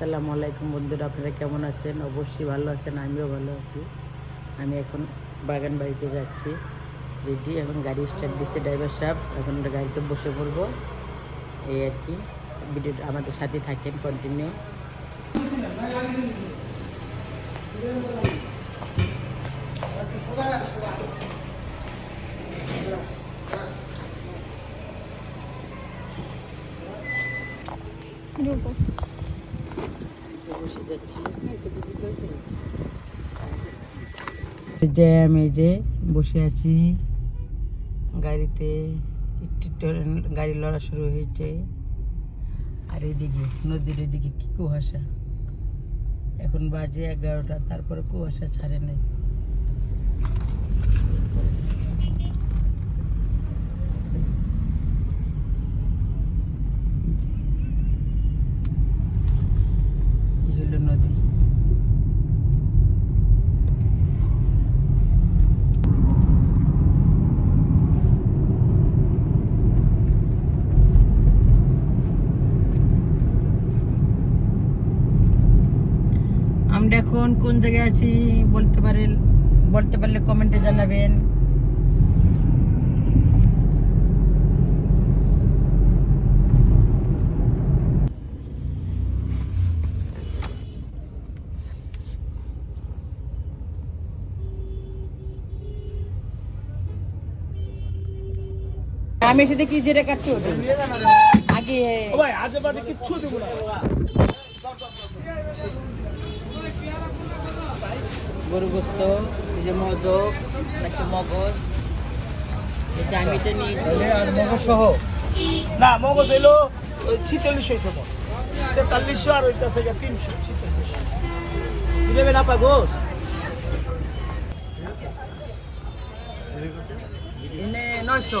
আসসালামু আলাইকুম বন্ধুরা, আপনারা কেমন আছেন? অবশ্যই ভালো আছেন, আমিও ভালো আছি। আমি এখন বাগান বাড়িতে যাচ্ছি, রেডি। এখন গাড়ি স্টার্ট দিচ্ছে ড্রাইভার সাহেব, এখন গাড়িতে বসে পড়ব। এই আর কি ভিডিওটা আমাদের সাথে থাকেন কন্টিনিউ যে আমি যে বসে আছি। গাড়িতে একটু গাড়ি লড়া শুরু হয়েছে। আর এদিকে নদীর এদিকে কি কুয়াশা? এখন বাজে এগারোটা, তারপরে কুয়াশা ছাড়ে নাই। নদী। আমরা এখন কোন জায়গায় আছি বলতে পারেন বলতে পারলে কমেন্টে জানাবেন। আমি এসে দেখি যেটা কাটছি ওটা। আগে ভাই আজে বাজে কিচ্ছু দেবো না। গরু গোস্ত এই যে মদক নাকি মগজ এই যে আমি এটা নিয়েছি। আর মগজ সহ? না মগজ এলো ওই ছিচল্লিশশো ছোট তেতাল্লিশশো আর ওইটা আছে তিনশো ছিচল্লিশশো। নেবে না পাগোস এনে নয়শো।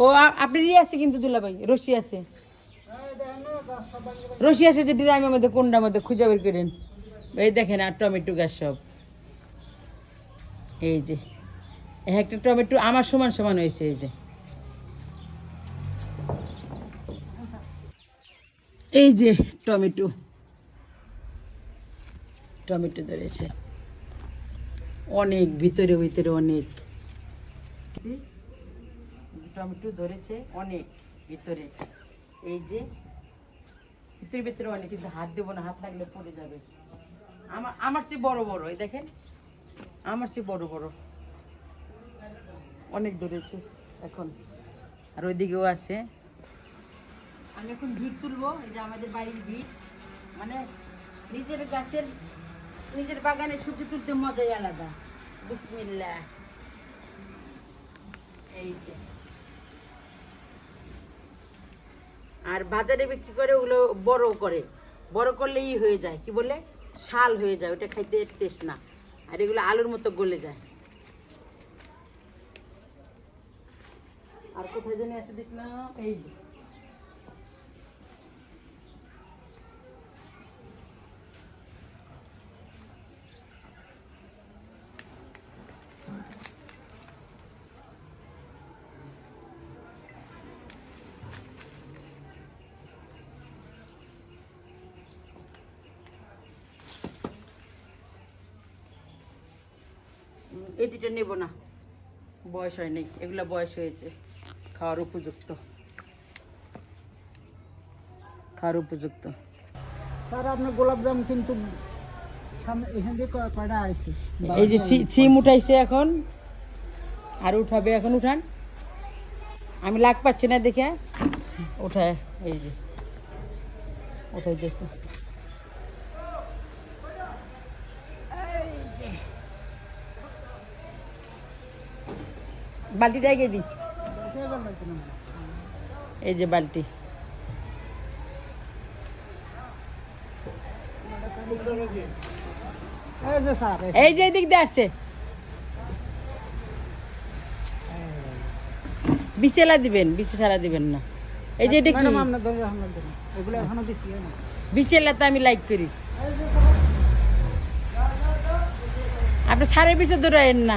ও, আ- ইয়ে আছে কিন্তু দুলাভাই, রশি আছে। রশি আছে যে ড্রামের মধ্যে কোনটার মধ্যে খুঁজে বের করেন। এই দেখেন, আর টমেটো গাছ সব। এই যে একটা টমেটো আমার সমান সমান হয়েছে, এই যে। এই যে টমেটো। টমেটো ধরেছে। অনেক, ভিতরে ভিতরে অনেক। টমেটো ধরেছে অনেক ভিতরে। এই যে ভিতরে ভিতরে অনেক, কিন্তু হাত দেবো না, হাত লাগলে পড়ে যাবে। আমার আমার চেয়ে বড় বড়, এই দেখেন। আমার চেয়ে বড় বড়। অনেক ধরেছে এখন। আর ওইদিকেও আছে। আমি এখন ভিড় তুলবো, এই যে আমাদের বাড়ির ভিড় মানে নিজের গাছের, নিজের বাগানে সূর্য তুলতে মজাই আলাদা। বিসমিল্লা এই যে। আর বাজারে বিক্রি করে ওগুলো বড় করে। বড় করলেই হয়ে যায়। কি বলে? শাল হয়ে যায়। ওটা খাইতে টেস্ট না। আর এগুলো আলুর মতো গলে যায়। আর কোথায় জানি আছে দেখলাম, এই দুটো নেব না। বয়স হয়নি এগুলো বয়স হয়েছে। খাওয়ার উপযুক্ত। খাওয়ার উপযুক্ত। স্যার আপনার গোলাপ জাম কিন্তু এই যে ছিম উঠাইছে এখন। আর উঠাবে এখন উঠান। আমি লাগ পাচ্ছি না দেখে। উঠায় এই যে। উঠাই দিয়েছে বালতিটা এগিয়ে দিই। এই যে বালতি। এই যে এদিক দিয়ে আসছে। বিচেলা দিবেন বিচে ছাড়া দিবেন না। এই যে এটা কি ধরে ধরে বিচেলা তো আমি লাইক করি। আপনি সাড়ে বিচে দৌড়াইন না।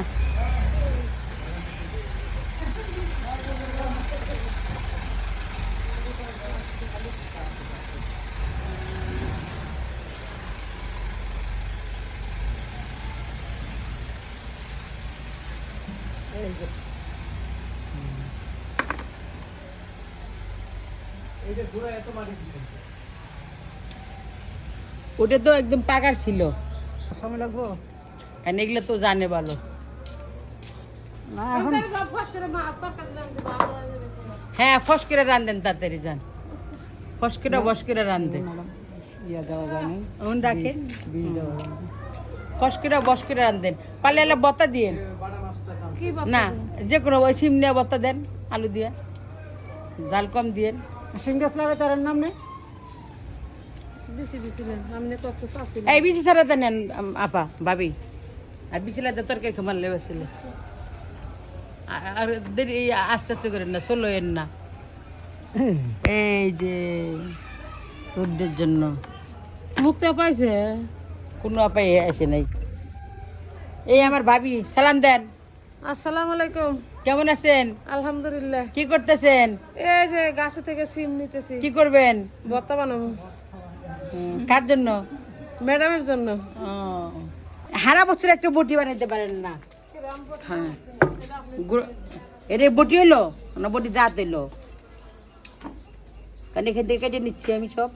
ওটা তো একদম পাকার ছিল। সময় লাগবো? কারণ এগুলো তো জানে ভালো। হ্যাঁ ফস করে রান্ধেন তাড়াতাড়ি যান। ফস করে বস করে রান্ধেন রাখেন। যায় না। ফস করে বস করে রান্ধেন পালে এলা বত্তা দিয়ে না যে কোনো ওই সিম নিয়ে দেন আলু দিয়া। জাল কম দিয়েন। সিম গাছ লাগাই তার নাম নেই? এই বিচি ছাড়া দেন আম, আপা ভাবি। আর বিচিলা তো তরকারি খামার লেবে ছিল। আর দেরি আস্তে আস্তে করেন না না। এই যে রোদ্রের জন্য। মুক্তা পাইছে কোনো আপাই আসে নাই। এই আমার ভাবি সালাম দেন। আসসালামু আলাইকুম। কেমন আছেন? আলহামদুলিল্লাহ। কি করতেছেন? এই যে গাছে থেকে সিম নিতেছি। কি করবেন? ভর্তা বানাবো। হুম, কার জন্য? ম্যাডামের জন্য। ও, হারা বছর একটা বটি বানাইতে পারেন না। হ্যাঁ। এটা বটি হইল? না বটি জাত হইল? কারণ এখান থেকে কেটে নিচ্ছি আমি সব।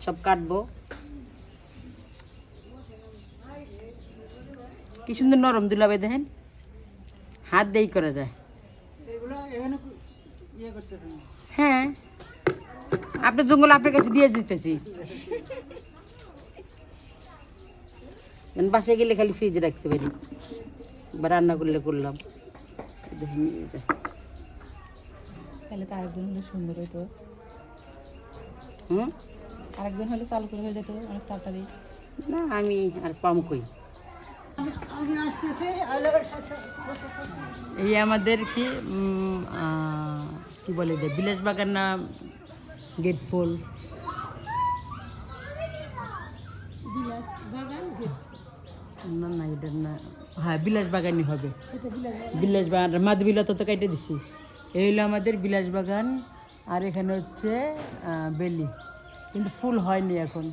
সব কাটবো। কি সুন্দর নরম দুলাবে দেখেন। হাত দিয়েই করা যায়। এগুলো এখানে কু- ইয়ে হ্যাঁ। আপনার জঙ্গল আপনার কাছে দিয়ে দিতেছি মানে বাসায় গেলে খালি ফ্রিজে রাখতে পারি। বা রান্না করলে করলাম। দেখে নিয়ে যায় তাহলে তো আরেকজন হলে সুন্দর হইতো। হুম? আরেকজন হলে চালু করে হয়ে যেত অনেক তাড়াতাড়ি। না আমি আর পাম কই। এই আমাদের কি কি বলে এটা? বিলাস বাগান না গেট না না এটা না। হ্যাঁ বিলাস বাগানই হবে। বিলাস বাগান। মাধবিলতা তো কেটে দিছি। এই হলো আমাদের বিলাস বাগান আর এখানে হচ্ছে বেলি। কিন্তু ফুল হয়নি এখন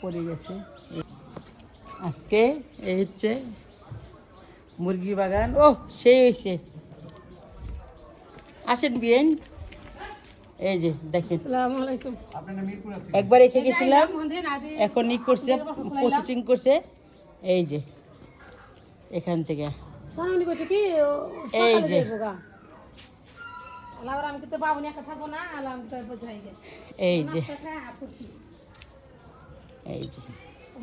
পড়ে গেছে। আজকে এই হচ্ছে মুরগি বাগান। ও সেই হয়েছে আসেন বিয়েন। এই যে দেখেন। একবার রেখে গেছিলাম এখন ই করছে প্রসেসিং করছে। এই যে এখান থেকে। এই যে। এই যে। এই যে।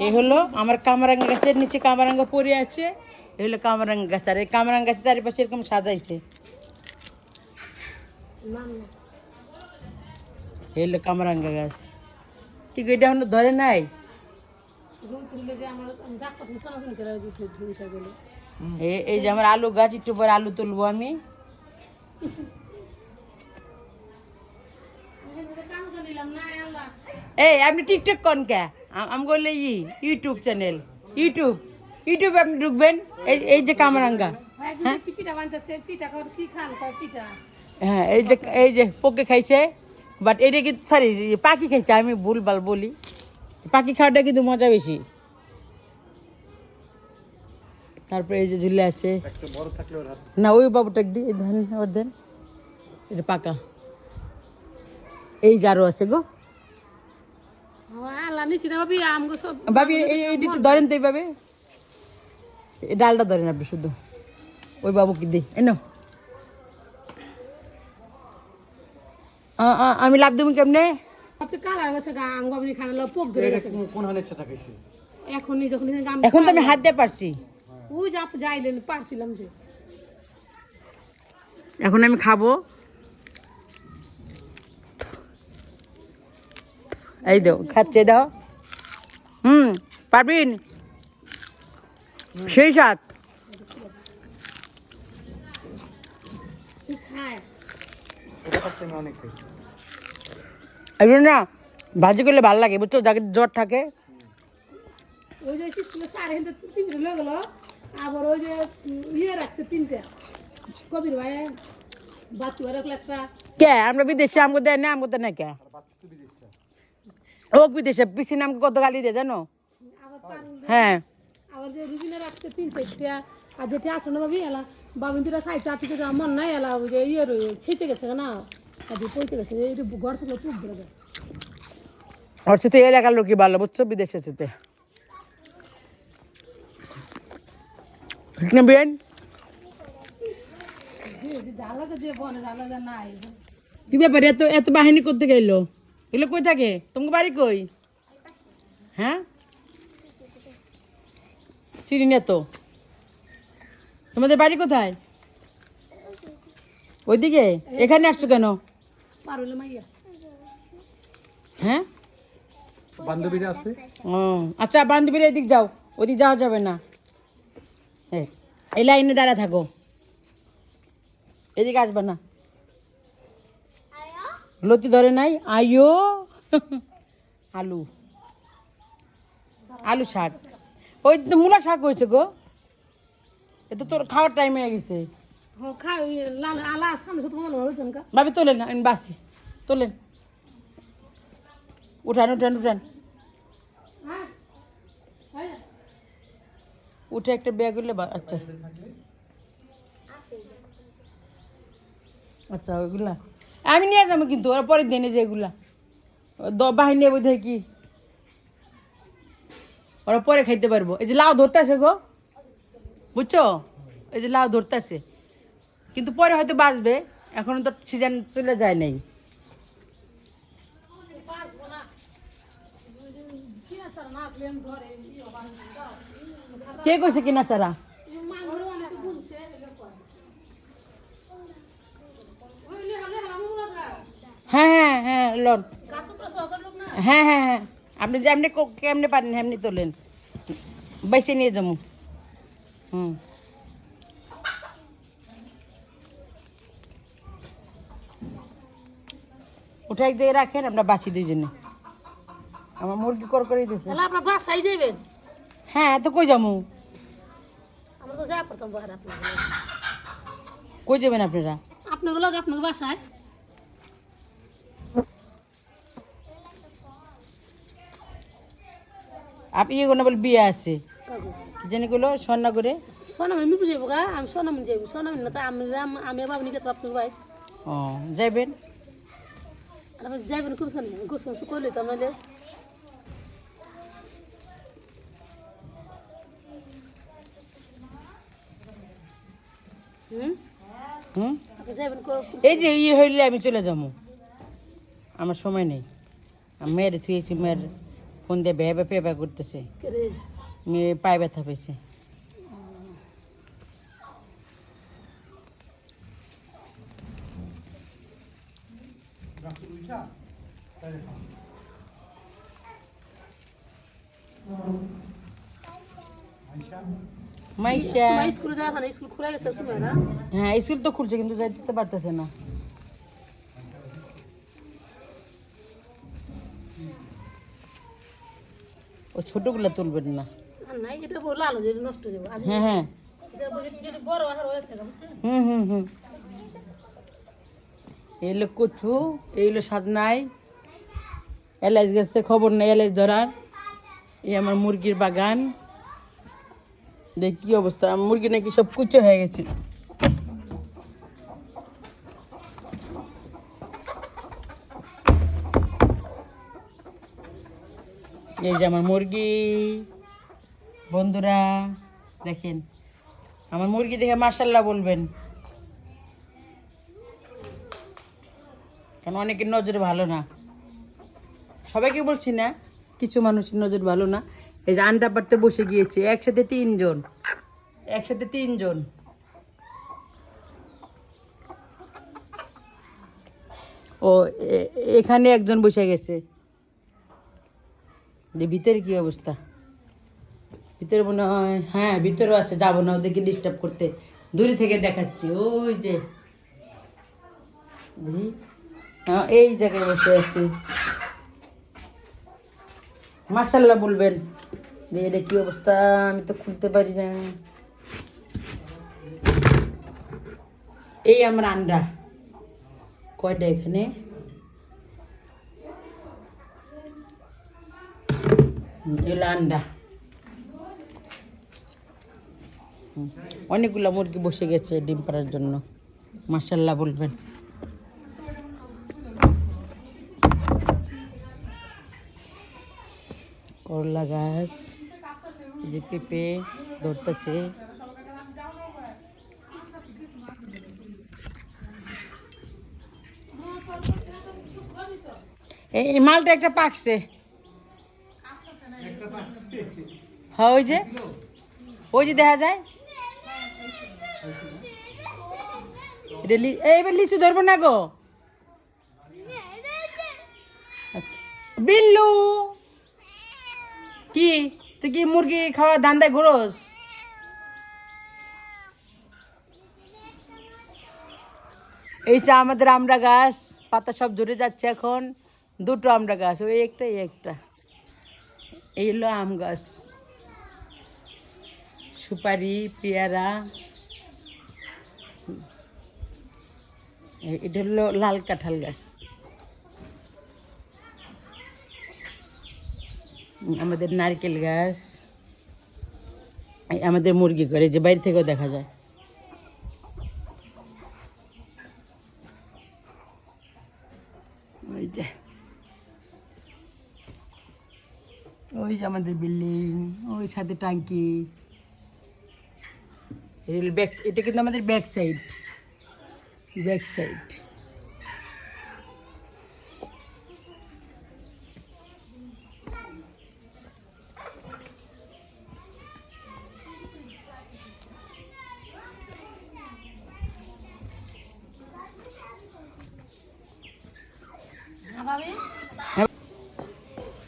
এই হলো আমার কামরাঙ্গা গাছের নিচে কামরাঙ্গা আছে। এই হলো কামরাঙ্গা গাছ আর এই কামরাঙ্গা গাছের চারিপাশে এরকম সাজাইছে। নাম না এই হলো কামরাঙ্গা গাছ ঠিক এটা হলো ধরে নাই এই যে আমার আলু গাছ একটু পরে আলু তুলবো আমি এই আপনি টিকটক কন কে আম- বললে ই ইউটিউব চ্যানেল ইউটিউব ইউটিউবে আপনি ঢুকবেন এই এই যে কামরাঙ্গা হ্যাঁ এই যে এই যে পোকে খাইছে বাট এটা কিন্তু সরি পাখি খাইছে আমি ভুলভাল বলি। পাখি খাওয়াটা কিন্তু মজা বেশি। তারপরে এই যে ঝুলে আছে। না ওই বাবুটা দি এই ধান ওর দেন। এটা পাকা। এই যে আরও আছে গো। একটু ধরেন তো এইভাবে। এই ডালটা ধরেন আপনি শুধু। ওই বাবু কি দি এনো আমি লাভ দেবো কেমনে? আপনি কালা গেছে গা আঙ্গ আপনি খানা পোক ধরে গেছে কোন হানে ইচ্ছা থাকেছি এখনই যখন গাম এখন তো আমি হাত দিয়ে পারছি। ওই যে যাইলেন পারছিলাম যে। এখন আমি খাব। এই দাও খাচ্ছে দাও। হুম পারবিন? সেই সাত কি খায় এগুলো না ভাজি করলে ভালো লাগে বুঝছ? যাকে জ্বর থাকে। ওই যে স্কুলে সাড়ে হিন্দে তিনটে লোক গেলো আবার ওই যে ইয়ে রাখছে তিনটে। কবির ভাই বাচ্চু রাখল একটা। কে? আমরা বিদেশে আমগো দেয় না আমগো দেয় না কে? ও বিদেশে পিসি নামকে কত গালি দেয় জানো? হ্যাঁ। আবার যে রুবিনা রাখছে তিন চারটা আর যেটা আসে না ভাবি এলা। বাবিন্দিরা খাই আর থেকে আমার নাই এলা ওই যে ইয়ে ছেঁচে গেছে না? আর যে পৌঁছে গেছে এই ঘর থেকে চুপ ধরে দেয় ওর সাথে এলাকার লোকই ভালো বুঝছ? বিদেশের সাথে ঠিক না বনে কি ব্যাপার? এত এত বাহিনী করতে গেলো এগুলো কই থাকে? তোমাকে বাড়ি কই? হ্যাঁ? চিনি না তো। তোমাদের বাড়ি কোথায়? ওইদিকে? এখানে আসছো কেন? হ্যাঁ? বান্ধবীরা আছে। ও আচ্ছা বান্ধবীর এদিক যাও। ওদিক যাওয়া যাবে না। এই লাইনে দাঁড়া থাকো। এদিকে আসবে না। লতি ধরে নাই। আইও আলু। আলু শাক। ওই তো মূলা শাক হয়েছে গো। এ তো তোর খাওয়ার টাইম হয়ে গেছে। ভাবি তোলেন আমি বাসি। তোলেন। উঠান উঠান উঠান। উঠে একটা ব্যাগ হলে আচ্ছা। আচ্ছা ওইগুলা। আমি নিয়ে যাব কিন্তু ওরা পরে দিনে যে এগুলা। দ- বাহিনী দেখি কি? ওরা পরে খাইতে পারব। এই যে লাউ ধরতেছে গো। বুঝছ? এই যে লাউ ধরতেছে। কিন্তু পরে হয়তো বাঁচবে, এখনও তো সিজন চলে যায় নাই। কি কইছে কিনা সারা হ্যাঁ হ্যাঁ হ্যাঁ লন। হ্যাঁ হ্যাঁ হ্যাঁ। আপনি যেমনি কো- কেমনে পারেন, এমনি তোলেন। বাইসে নিয়ে যাব। হুম। ওটা এক জায়গায় রাখেন আমরা বাঁচি দুইজনে। আমার মুরগি কর করে দিয়েছে তাহলে আপনার বাসায় যাবেন হ্যাঁ তো কই যাব আমরা তো যা পারতাম বাহার আপনার কই যাবেন আপনারা? আপনাকে লোক আপনাকে বাসায় আপনি এগুলো বলে বিয়ে আছে। কাকু জেনে গুলো করে। সোনামণি আমি বুঝে গা আমি সোনামণি যাব সোনামণি না তো আমি আমি বাবনি কে তো আপনার ভাই। ও যাইবেন? আপনি যাবেন খুব শোন গোসল করলে তো আমাদের হুম? আপনি এই যে ইয়ে হইলে আমি চলে যাব। আমার সময় নেই। আমি মেয়ের থুয়েছি মেয়ের ফোন দিয়ে ভেবে পেবে করতেছে? মেয়ে পায়ে ব্যথা পেয়েছে। হয় স্কুল খুলে গেছে না? হ্যাঁ স্কুল তো খুলছে কিন্তু যাইতে পারতেছে না। ও ছোটগুলা তুলবেন না। নাই এটা লাল হয়ে নষ্ট হয়ে যাবে। হ্যাঁ হ্যাঁ। যেটা বড় আহার হয়েছে হুম হুম হুম। এই কচু এই হলো সাজনাই এলাচ গেছে খবর নেই এলাচ ধরার। এই আমার মুরগির বাগান। দেখ কি অবস্থা মুরগি নাকি সব কুচো হয়ে গেছে। এই যে আমার মুরগি। বন্ধুরা, দেখেন, আমার মুরগি দেখে মার্শাল্লাহ বলবেন। কারণ অনেকের নজর ভালো না। সবাইকে বলছি না, কিছু মানুষের নজর ভালো না। এই যে আন্ডা পাড়তে বসে গিয়েছে, একসাথে তিনজন। একসাথে তিনজন। ও এখানে একজন বসে গেছে। যে ভিতরে কি অবস্থা? ভিতরে মনে হয় হ্যাঁ ভিতরেও আছে, যাব না ওদেরকে ডিস্টার্ব করতে। দূরে থেকে দেখাচ্ছি, ওই যে। হ্যাঁ এই জায়গায় বসে আছি। মার্শাল্লাহ বলবেন এটা কি অবস্থা? আমি তো খুলতে পারি না। এই আমার আন্ডা। কয়টা এখানে? এগুলো আন্ডা হুম, অনেকগুলো মুরগি বসে গেছে ডিম পাড়ার জন্য। মার্শাল্লাহ বলবেন। করলা গাছ যে পেঁপে ধরতেছে। এই মালটা একটা পাকছে। হ্যাঁ ওই যে ওই যে দেখা যায়। এটা লি- এই এবার লিচু ধরবো না গো। বিল্লু! কি? তুই কি মুরগি খাওয়া ধান্দায় ঘুরোস? এই চা আমাদের আমরা গাছ, পাতা সব ঝরে যাচ্ছে এখন। দুটো আমরা গাছ, ওই একটা, এই একটা। এই হলো আম গাছ। সুপারি, পেয়ারা। এটা হলো লাল কাঁঠাল গাছ। আমাদের নারকেল গাছ। আমাদের মুরগি করে, যে বাইরে থেকেও দেখা যায়। ওই যে। ওই যে আমাদের বিল্ডিং, ওই সাথে ব্যাক এটা কিন্তু আমাদের ব্যাক সাইড ব্যাক সাইড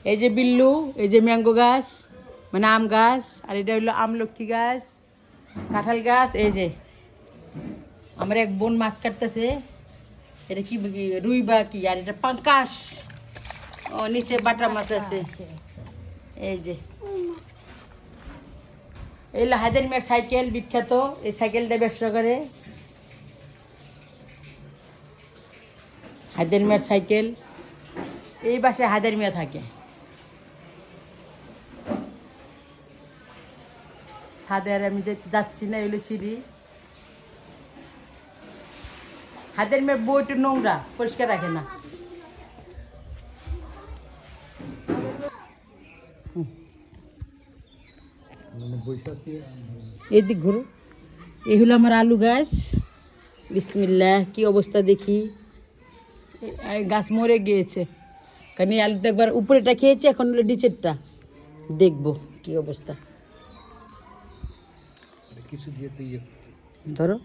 এই যে বিল্লু এই যে ম্যাঙ্গো গাছ মানে আম গাছ আর এটা হলো আমলক্ষী গাছ কাঁঠাল গাছ এই যে আমার এক বোন মাছ কাটতেছে। এটা কি রুই বা কি? আর এটা পাঙ্কাশ। ও নিচে বাটা মাছ আছে। এই যে। এই হাজার মিয়ার সাইকেল বিখ্যাত। এই সাইকেলটা ব্যবসা করে। হাজার মিয়ার সাইকেল। এই বাসে হাজার মিয়া থাকে। ছাদে আর আমি যে- যাচ্ছি না এগুলো সিঁড়ি। হাতের মেয়ে বইটা নোংরা পরিষ্কার রাখে না। এদিক ঘুরো। এই হলো আমার আলু গাছ। বিসমিল্লাহ কি অবস্থা দেখি। গাছ মরে গিয়েছে। কারণ এই আলুটা একবার উপরেটা খেয়েছে এখন হলো নিচেরটা। দেখব কি অবস্থা। ধরো।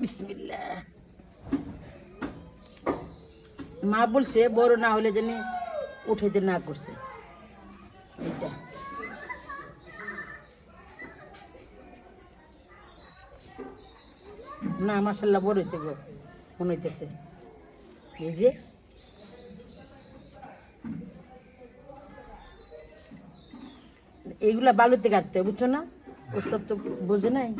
বিসমিল্লাহ। মা বলছে, বড় না হলে জানি উঠাইতে না করছে। এইটা। না মাসাল্লাহ বড় হয়েছে গো, মনে হইতেছে। এই যে। এইগুলা বালুতে কাটতে বুঝছ না? ওস্তাদ তো বোঝে নাই।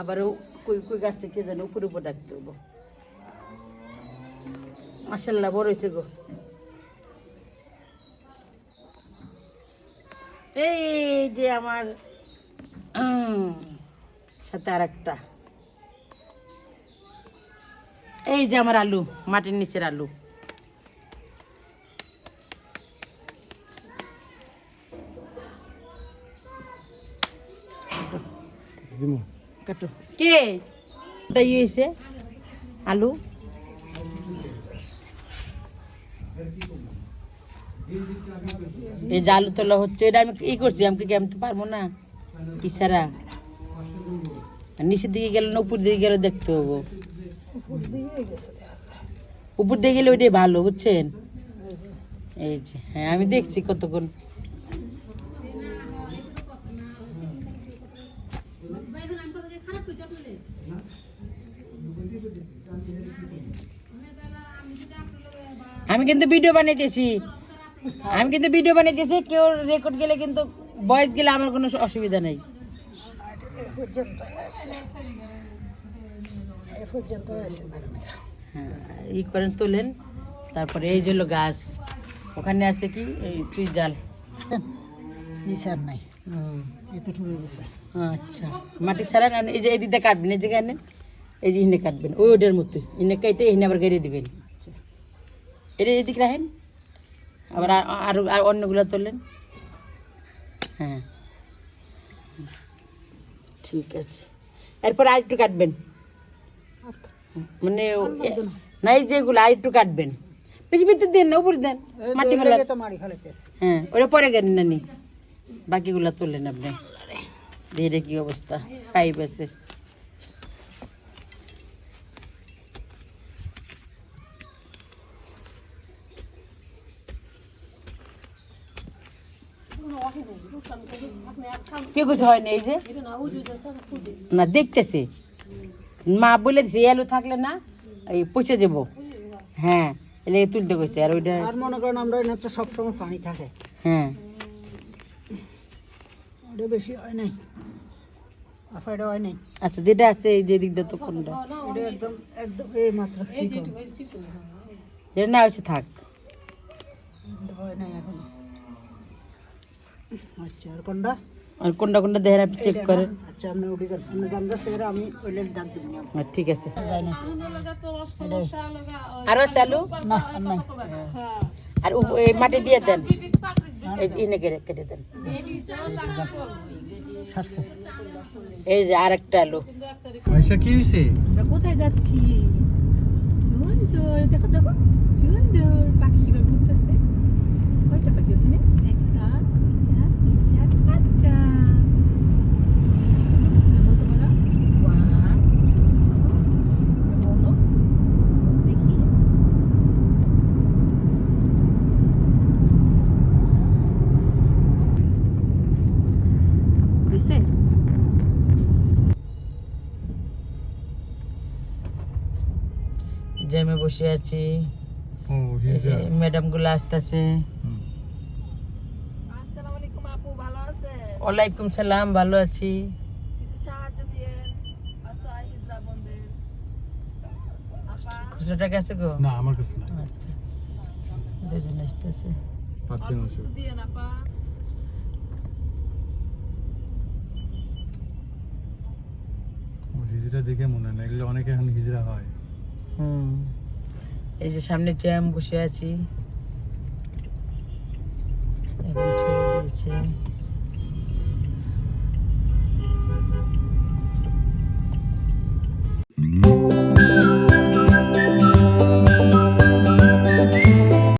আবার কই কই গাছছে কে জানে উপরে উপর ডাকতে হব মাসাল্লাহ বড় হয়েছে গো। এই যে আমার সাথে আর একটা এই যে আমার আলু, মাটির নিচের আলু। কাটো। কে? ইয়ে হয়েছে আলু। এই যে আলু তোলা হচ্ছে এটা আমি ই করছি আমি কি আমি তো পারব না। কি আর নিচের দিকে গেলে না উপর দিকে গেলে দেখতে হব। উপর দিকে গেলে ওইটাই ভালো বুঝছেন? এই যে হ্যাঁ আমি দেখছি কতক্ষণ। আমি কিন্তু ভিডিও বানাইতেছি। আমি কিন্তু ভিডিও বানাইতেছি কেউ রেকর্ড গেলে কিন্তু ভয়েস গেলে আমার কোনো অসুবিধা নেই। হ্যাঁ ই করেন তোলেন। তারপরে এই যে হলো গাছ। ওখানে আছে কি? এই তুই জাল। নিশার নাই। আচ্ছা মাটি ছাড়ান আর এই যে এই কাটবেন এই নেন এই যে ইনে কাটবেন ওই ওটার মতো ইনে কেটে ইনে আবার গেড়ে দিবেন। এটা এদিক রাখেন। আবার আর- আর অন্যগুলো তোলেন হ্যাঁ। ঠিক আছে। এরপর আর একটু কাটবেন। মানে না। এই যেগুলো আর একটু কাটবেন। বেশি ভিতর দেন না উপরে দেন। মাটি ফেলা হ্যাঁ ওটা পরে গেলেন নানি বাকিগুলো তোলেন আপনি। ধীরে কি অবস্থা। পাইপ আছে। কে কিছু হয়নি এই যে? না দেখতেছে। মা বলে দিছে এলো থাকলে না এই পচে যাব। হ্যাঁ এলে তুলতে গেছে আর ওইটা আর মনে করেন আমরা এনে তো সবসময় পানি থাকে। হ্যাঁ। ওটা বেশি হয় নাই। আফাইটা হয় নাই। আচ্ছা যেটা আছে এই যে দিকটা তো কোনটা? এটা একদম একদম এই মাত্র শিকন যেটা না হচ্ছে থাক। হয় নাই এখন। আচ্ছা আর কোনটা? আর কোনটা কোনটা দেখেন আপনি চেক করেন। আচ্ছা আপনি উঠে যান আপনি জানতে সেটা আমি ওই ডাক দিব। না ঠিক আছে। যাই না। আরও চালু? না আর নাই। আর এই মাটি দিয়ে দেন। এই ইনে কেটে কেটে দেন। এই যে আরেকটা আলু। আয়সা কি হয়েছে কোথায় যাচ্ছি? সুন্দর দেখো দেখো। সুন্দর পাখি কীভাবে ঘুরতেছে কয়টা পাখি ওখানে একটা দুইটা তিনটা চারটা বলতে পারো ওয়ান বলো দেখি হয়েছে জ্যামে বসে আছি। ও এই যে ম্যাডামগুলো আসতেছে। ওয়ালাইকুম সালাম ভালো আছি। খুচরো টাকা গো? না আমার কাছে না আচ্ছা দুজন আসতেছে। পাচ্ছি না সব দেখে মনে হয় না এগুলো অনেকে এখন হিজড়া হয়। হুম। এই যে সামনে জ্যাম বসে আছি। এখন ছেড়ে